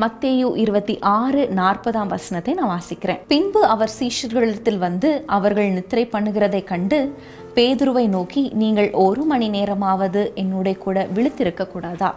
மத்தேயு இருபத்தி ஆறு நாற்பதாம் வசனத்தை நான் வாசிக்கிறேன். பின்பு அவர் சீஷர்களிடத்தில் வந்து அவர்கள் நித்திரை பண்ணுகிறதை கண்டு பேதுருவை நோக்கி நீங்கள் ஒரு மணி நேரமாவது என்னுடைய கூட விழித்திருக்க கூடாதா?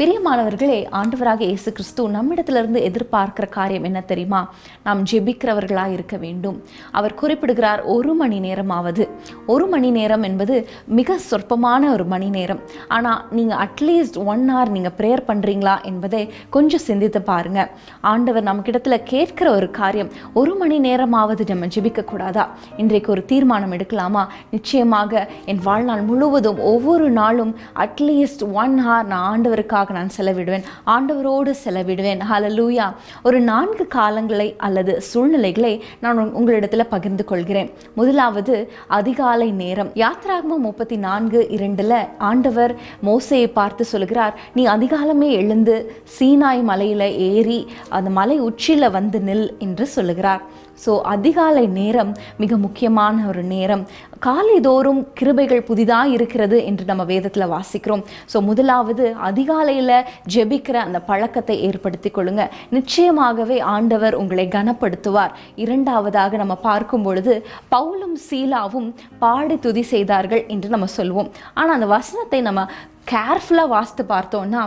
பிரியமானவர்களே ஆண்டவராக இயேசு கிறிஸ்து நம்மிடத்திலிருந்து எதிர்பார்க்கிற காரியம் என்ன தெரியுமா? நாம் ஜெபிக்கிறவர்களாக இருக்க வேண்டும். அவர் குறிப்பிடுகிறார் ஒரு மணி நேரமாவது. ஒரு மணி நேரம் என்பது மிக சொற்பமான ஒரு மணி நேரம். ஆனால் நீங்கள் அட்லீஸ்ட் ஒன் ஹவர் நீங்கள் ப்ரேயர் பண்ணுறீங்களா என்பதை கொஞ்சம் சிந்தித்து பாருங்கள் ஆண்டவர் நம்மக்கிடத்தில் கேட்கிற ஒரு காரியம் ஒரு மணி நேரமாவது நம்ம ஜெபிக்கக்கூடாதா இன்றைக்கு ஒரு தீர்மானம் எடுக்கலாமா? நிச்சயமாக என் வாழ்நாள் முழுவதும் ஒவ்வொரு நாளும் அட்லீஸ்ட் ஒன் ஹவர் நான் ஆண்டவருக்காக நான் செலவிடுவேன். ஆண்டவரோடு செலவிடுவேன். ஹalleluya ஒரு நான்கு காலங்களை அல்லது சூழ்நிலைகளை நான் உங்களிடத்தில் பகிர்ந்து கொள்கிறேன். முதலாவது அதிகாலை நேரம். யாத்ராகமம் முப்பத்தி நான்கு இரண்டில் ஆண்டவர் மோசையை பார்த்து சொல்கிறார் நீ அதிகாலமே எழுந்து சீனாய் மலையில் ஏறி அந்த மலை உச்சியில் வந்து நில் என்று சொல்லுகிறார். ஸோ அதிகாலை நேரம் மிக முக்கியமான ஒரு நேரம். காலைதோறும் கிருபைகள் புதிதாக இருக்கிறது என்று நம்ம வேதத்தில் வாசிக்கிறோம். ஸோ முதலாவது அதிகாலையில் ஜெபிக்கிற அந்த பழக்கத்தை ஏற்படுத்திக் கொள்ளுங்க. நிச்சயமாகவே ஆண்டவர் உங்களை கனப்படுத்துவார். இரண்டாவதாக நம்ம பார்க்கும் பொழுது பவுலும் சீலாவும் பாடி துதி செய்தார்கள் என்று நம்ம சொல்வோம். ஆனால் அந்த வசனத்தை நம்ம கேர்ஃபுல்லாக வாசித்து பார்த்தோம்னா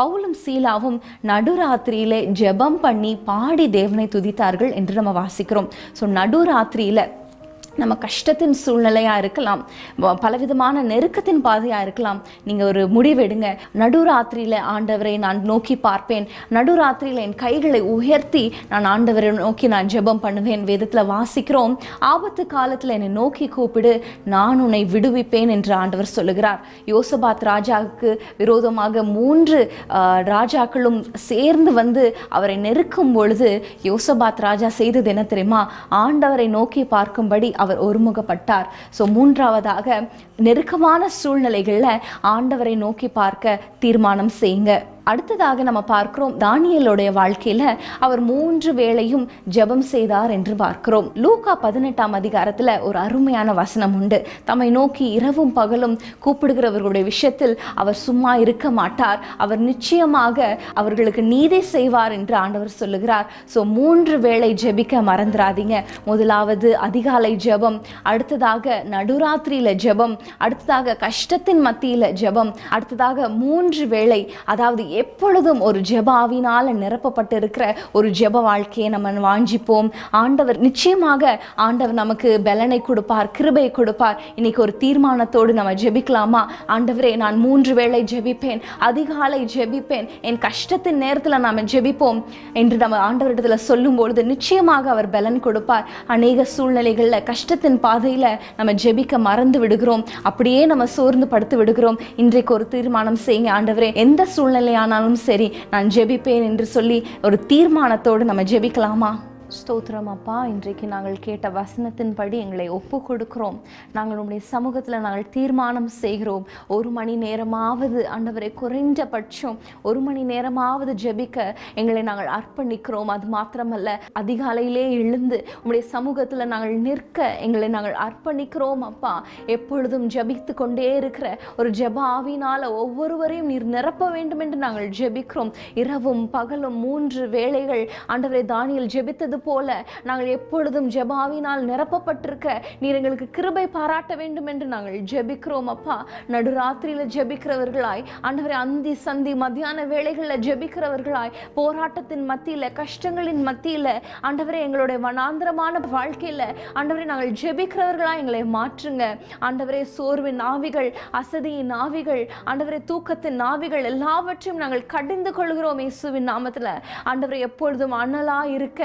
பவுலும் சீலாவும் நடுராத்திரியிலே ஜெபம் பண்ணி பாடி தேவனை துதித்தார்கள் என்று நம்ம வாசிக்கிறோம். ஸோ நடுராத்திரியில் நம்ம கஷ்டத்தின் சூழ்நிலையாக இருக்கலாம். வ- பலவிதமான நெருக்கத்தின் பாதையாக இருக்கலாம். நீங்கள் ஒரு முடிவெடுங்க நடுராத்திரியில் ஆண்டவரை நான் நோக்கி பார்ப்பேன். நடுராத்திரியில் என் கைகளை உயர்த்தி நான் ஆண்டவரை நோக்கி நான் ஜெபம் பண்ணுவேன். வேதத்தில் வாசிக்கிறோம். ஆபத்து காலத்தில் என்னை நோக்கி கூப்பிடு. நான் உன்னை விடுவிப்பேன் என்று ஆண்டவர் சொல்லுகிறார். யோசபாத் ராஜாவுக்கு விரோதமாக மூன்று ராஜாக்களும் சேர்ந்து வந்து அவரை நெருக்கும் பொழுது யோசபாத் ராஜா செய்தது என்ன தெரியுமா? ஆண்டவரை நோக்கி பார்க்கும்படி அவர் ஒருமுகப்பட்டார். ஸோ மூன்றாவதாக நெருக்கமான சூழ்நிலைகளில் ஆண்டவரை நோக்கி பார்க்க தீர்மானம் செய்யுங்க. அடுத்ததாக நம்ம பார்க்கிறோம் தானியலுடைய வாழ்க்கையில அவர் மூன்று வேளையும் ஜெபம் செய்தார் என்று பார்க்கிறோம். லூகா பதினெட்டாம் அதிகாரத்துல ஒரு அருமையான வசனம் உண்டு. தம்மை நோக்கி இரவும் பகலும் கூப்பிடுகிறவர்களுடைய விஷயத்தில் அவர் சும்மா இருக்க மாட்டார். அவர் நிச்சயமாக அவர்களுக்கு நீதி செய்வார் என்று ஆண்டவர் சொல்லுகிறார். ஸோ மூன்று வேளை ஜெபிக்க மறந்துடாதீங்க முதலாவது அதிகாலை ஜெபம் அடுத்ததாக நடுராத்திரியில ஜெபம் அடுத்ததாக கஷ்டத்தின் மத்தியில ஜெபம் அடுத்ததாக மூன்று வேளை அதாவது எப்பொழுதும் ஒரு ஜெபாவினால் நிரப்பப்பட்டு நிரப்பப்பட்டிருக்கிற ஒரு ஜெப வாழ்க்கையை நம்ம வாஞ்சிப்போம். ஆண்டவர் நிச்சயமாக ஆண்டவர் நமக்கு பலனை கொடுப்பார் கிருபை கொடுப்பார். இன்னைக்கு ஒரு தீர்மானத்தோடு நம்ம ஜெபிக்கலாமா? ஆண்டவரே நான் மூன்று வேளை ஜெபிப்பேன் அதிகாலை ஜெபிப்பேன். என் கஷ்டத்தின் நேரத்தில் நாம் ஜெபிப்போம் என்று நம்ம ஆண்டவரிடத்தில் சொல்லும் பொழுது நிச்சயமாக அவர் பலன் கொடுப்பார். அநேக சூழ்நிலைகளில் கஷ்டத்தின் பாதையில் நம்ம ஜெபிக்க மறந்து விடுகிறோம். அப்படியே நம்ம சோர்ந்து படுத்து விடுகிறோம். இன்றைக்கு ஒரு தீர்மானம் செய்யுங்க ஆண்டவரே. எந்த ஆனாலும் சரி நான் ஜெபிப்பேன் என்று சொல்லி ஒரு தீர்மானத்தோடு நம்ம ஜெபிக்கலாமா? ஸ்தோத்திரம் அப்பா. இன்றைக்கு நாங்கள் கேட்ட வசனத்தின்படி எங்களை ஒப்பு கொடுக்கிறோம் நாங்கள் உங்களுடைய சமூகத்தில் நாங்கள் தீர்மானம் செய்கிறோம். ஒரு மணி நேரமாவது ஆண்டவரை குறைந்தபட்சம் ஒரு மணி நேரமாவது ஜெபிக்க எங்களை நாங்கள் அர்ப்பணிக்கிறோம். அது மாத்திரமல்ல அதிகாலையிலே எழுந்து உங்களுடைய சமூகத்தில் நாங்கள் நிற்க எங்களை நாங்கள் அர்ப்பணிக்கிறோம் அப்பா. எப்பொழுதும் ஜெபித்து கொண்டே இருக்கிற ஒரு ஜப ஆவினால் ஒவ்வொருவரையும் நீர் நிரப்ப வேண்டும் என்று நாங்கள் ஜெபிக்கிறோம். இரவும் பகலும் மூன்று வேளைகள் ஆண்டவரை தானியில் ஜெபித்தது போல நாங்கள் எப்பொழுதும் ஜெபாவினால் நிரப்பப்பட்டிருக்க நீர் எங்களுக்கு கிருபை பாராட்ட வேண்டும் என்று நாங்கள் ஜெபிக்கிறோம் அப்பா. நடுராத்திரியில் ஜெபிக்கிறவர்களாய் ஆண்டவரை அந்தி சந்தி மத்தியான வேலைகளில் ஜெபிக்கிறவர்களாய் போராட்டத்தின் மத்தியில் கஷ்டங்களின் மத்தியில் ஆண்டவரை எங்களுடைய வனாந்திரமான வாழ்க்கையில் ஆண்டவரை நாங்கள் ஜெபிக்கிறவர்களாக எங்களை மாற்றுங்க. ஆண்டவரே சோர்வின் ஆவிகள் அசதியின் ஆவிகள் ஆண்டவரே தூக்கத்தின் ஆவிகள் எல்லாவற்றையும் நாங்கள் கடிந்து கொள்கிறோம் இயேசுவின் நாமத்தில். ஆண்டவரை எப்பொழுதும் அனலாக இருக்க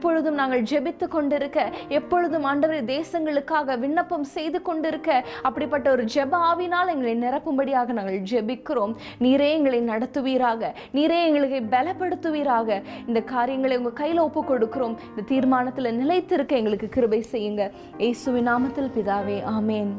எப்பொழுதும் நாங்கள் ஜெபித்து கொண்டிருக்க எப்பொழுதும் ஆண்டவரை தேசங்களுக்காக விண்ணப்பம் செய்து கொண்டிருக்க அப்படிப்பட்ட ஒரு ஜெப ஆவினால் எங்களை நிரப்பும்படியாக நாங்கள் ஜெபிக்கிறோம். நீரே எங்களை நடத்துவீராக நீரே எங்களுக்கு பலப்படுத்துவீராக. இந்த காரியங்களை உங்கள் கையில் ஒப்பு கொடுக்கிறோம். இந்த தீர்மானத்தில் நிலைத்திருக்க எங்களுக்கு கிருபை செய்யுங்க. இயேசுவின் நாமத்தில் பிதாவே ஆமேன்.